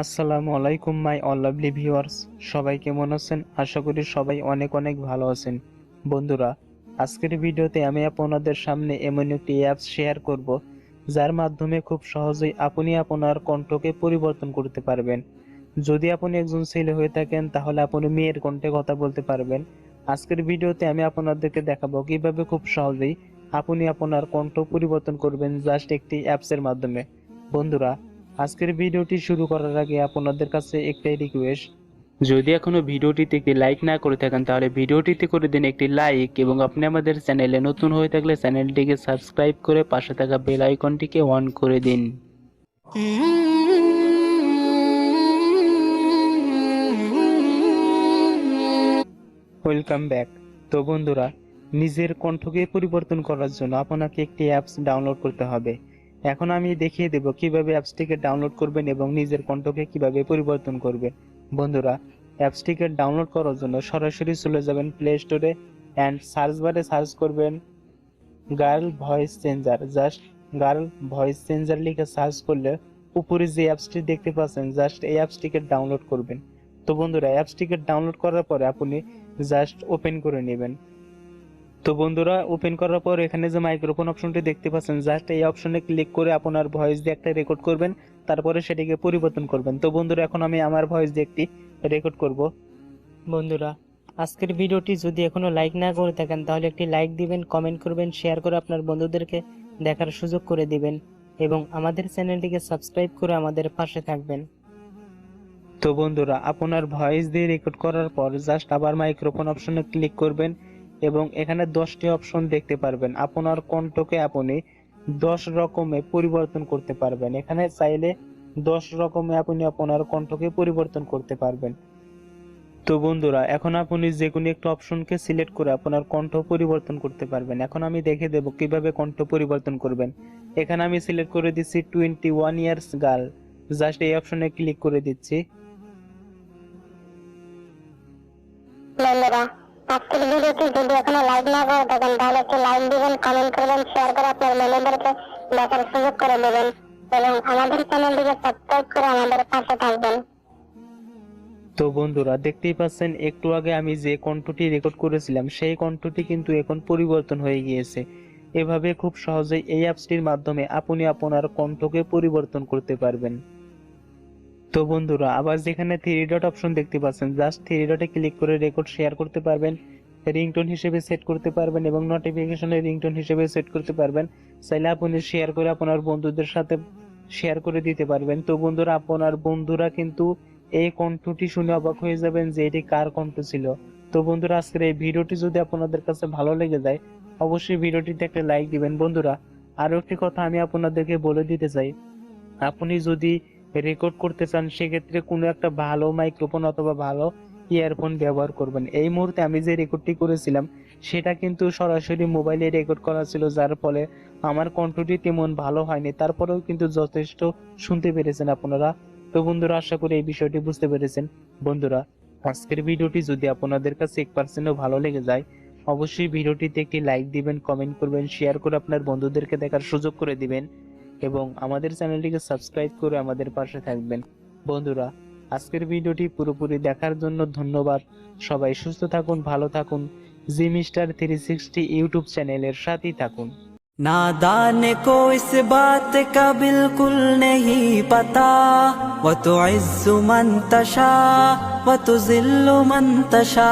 আসসালামু আলাইকুম, my all lovely viewers. সবাই কেমন আছেন? আশা করি সবাই অনেক অনেক ভালো আছেন। বন্ধুরা, আজকের ভিডিওতে আমি আপনাদের সামনে এমন একটি অ্যাপস শেয়ার করব, যার মাধ্যমে খুব সহজেই আপনি আপনার কণ্ঠকে পরিবর্তন করতে পারবেন। যদি আপনি একজন ছেলে হয়ে থাকেন, তাহলে আপনি মেয়ের কণ্ঠে কথা বলতে পারবেন। আজকের ভিডিওতে আমি আপনাদেরকে দেখাবো কীভাবে খুব সহজেই আপনি আপনার কণ্ঠ পরিবর্তন করবেন জাস্ট একটি অ্যাপসের মাধ্যমে। বন্ধুরা আজকের ভিডিওটি শুরু করার আগে আপনাদের কাছে একটাই রিকোয়েস্ট যদি এখনও ভিডিওটিতে একটি লাইক না করে থাকেন তাহলে ভিডিওটিতে করে দিন একটি লাইক এবং আপনি আমাদের চ্যানেলে নতুন হয়ে থাকলে চ্যানেলটিকে সাবস্ক্রাইব করে পাশে থাকা বেল আইকনটিকে অন করে দিন। ওয়েলকাম ব্যাক তো বন্ধুরা নিজের কণ্ঠকে পরিবর্তন করার জন্য আপনাকে একটি অ্যাপস ডাউনলোড করতে হবে। এখন আমি দেখিয়ে দেব কীভাবে অ্যাপসটিকে ডাউনলোড করবেন এবং নিজের কণ্ঠকে কীভাবে পরিবর্তন করবেন। বন্ধুরা অ্যাপসটিকে ডাউনলোড করার জন্য সরাসরি চলে যাবেন প্লে স্টোরে অ্যান্ড সার্চ বারে সার্চ করবেন girl voice changer just girl voice changer লিখে সার্চ করলে উপরে যে অ্যাপসটি দেখতে পাচ্ছেন জাস্ট এই অ্যাপসটিকে ডাউনলোড করবেন। তো বন্ধুরা অ্যাপসটিকে ডাউনলোড করার পরে আপনি জাস্ট ওপেন করে নেবেন। তো বন্ধুরা ওপেন করার পর এখানে যে মাইক্রোফোন অপশনটি দেখতে পাচ্ছেন জাস্ট এই অপশনে ক্লিক করে আপনার ভয়েস দিয়ে একটা রেকর্ড করবেন, তারপরে সেটিকে পরিবর্তন করবেন। তো বন্ধুরা, এখন আমি আমার ভয়েস দিয়ে একটি রেকর্ড করব। বন্ধুরা, আজকের ভিডিওটি যদি এখনও লাইক না করে থাকেন, তাহলে একটি লাইক দিবেন কমেন্ট করবেন শেয়ার করে আপনার বন্ধুদেরকে দেখার সুযোগ করে দিবেন এবং আমাদের চ্যানেলটিকে সাবস্ক্রাইব করে আমাদের পাশে থাকবেন। তো বন্ধুরা, আপনার ভয়েস দিয়ে রেকর্ড করার পর জাস্ট আবার মাইক্রোফোন অপশনে ক্লিক করবেন এবং এখানে দশটি অপশন দেখতে পারবেন। আপনার কণ্ঠকে আপনি দশ রকমে পরিবর্তন করতে পারবেন। এখানে চাইলে দশ রকমে আপনি আপনার কণ্ঠকে পরিবর্তন করতে পারবেন। তো বন্ধুরা, এখন আপনি যে কোনো একটা অপশনকে সিলেক্ট করে আপনার কণ্ঠ পরিবর্তন করতে পারবেন। এখন আমি দেখে দেব কীভাবে কণ্ঠ পরিবর্তন করবেন। এখানে আমি সিলেক্ট করে দিচ্ছি twenty one years girl just এই অপশনে ক্লিক করে দিচ্ছি। আজকের ভিডিওটি যদি এখনও লাইক না করে থাকেন, তাহলে একটু লাইক দিবেন কমেন্ট করবেন শেয়ার করে আপনার দেখার সুযোগ করে দেবেন এবং আমাদের চ্যানেলটিকে সাবস্ক্রাইব করে আমাদের পাশে থাকবেন। তো বন্ধুরা, দেখতেই পাচ্ছেন, একটু আগে আমি যে কণ্ঠটি রেকর্ড করেছিলাম, সেই কণ্ঠটি কিন্তু এখন পরিবর্তন হয়ে গিয়েছে। এভাবে খুব সহজেই এই অ্যাপসটির মাধ্যমে আপনি আপনার কণ্ঠকে পরিবর্তন করতে পারবেন। তো বন্ধুরা, আবার যেখানে থ্রি ডট অপশন দেখতে পাচ্ছেন জাস্ট থ্রি ডটে ক্লিক করে রেকর্ড শেয়ার করতে পারবেন রিংটোন হিসেবে সেট করতে পারবেন এবং নোটিফিকেশনে রিংটোন হিসেবে সেট করতে পারবেন। চাইলে আপনি শেয়ার করে আপনার বন্ধুদের সাথে শেয়ার করে দিতে পারবেন। তো বন্ধুরা, আপনার বন্ধুরা কিন্তু এই কণ্ঠটি শুনে অবাক হয়ে যাবেন যে এটি কার কণ্ঠ ছিল। তো বন্ধুরা, আজকের এই ভিডিওটি যদি আপনাদের কাছে ভালো লেগে যায়, অবশ্যই ভিডিওটিতে একটা লাইক দিবেন। বন্ধুরা আরও একটি কথা আমি আপনাদেরকে বলে দিতে চাই। আপনি যদি রেকর্ড করতে চান, সেক্ষেত্রে কোনো একটা ভালো মাইক্রোফোন অথবা ভালো ইয়ারফোন ব্যবহার করবেন। এই মুহূর্তে আমি যে রেকর্ডটি করেছিলাম, সেটা কিন্তু সরাসরি মোবাইলে রেকর্ড করা ছিল, যার ফলে আমার কণ্ঠটি তেমন ভালো হয়নি। তারপরেও কিন্তু যথেষ্ট শুনতে পেরেছেন আপনারা। তো বন্ধুরা, আশা করি এই বিষয়টি বুঝতে পেরেছেন। বন্ধুরা, আজকের ভিডিওটি যদি আপনাদের কাছে এক পার্সেন্টও ভালো লেগে যায়, অবশ্যই ভিডিওটিতে একটি লাইক দিবেন কমেন্ট করবেন শেয়ার করে আপনার বন্ধুদেরকে দেখার সুযোগ করে দিবেন। এবং আমাদের চ্যানেলটিকে সাবস্ক্রাইব করে আমাদের পাশে থাকবেন বন্ধুরা আজকের ভিডিওটি পুরোপুরি দেখার জন্য ধন্যবাদ সবাই সুস্থ থাকুন ভালো থাকুন G Mr three sixty YouTube চ্যানেলের সাথেই থাকুন नादान को इस बात का बिल्कुल नहीं पता वो तो इज्जु मन तशा वो तो जिल्लु मन तशा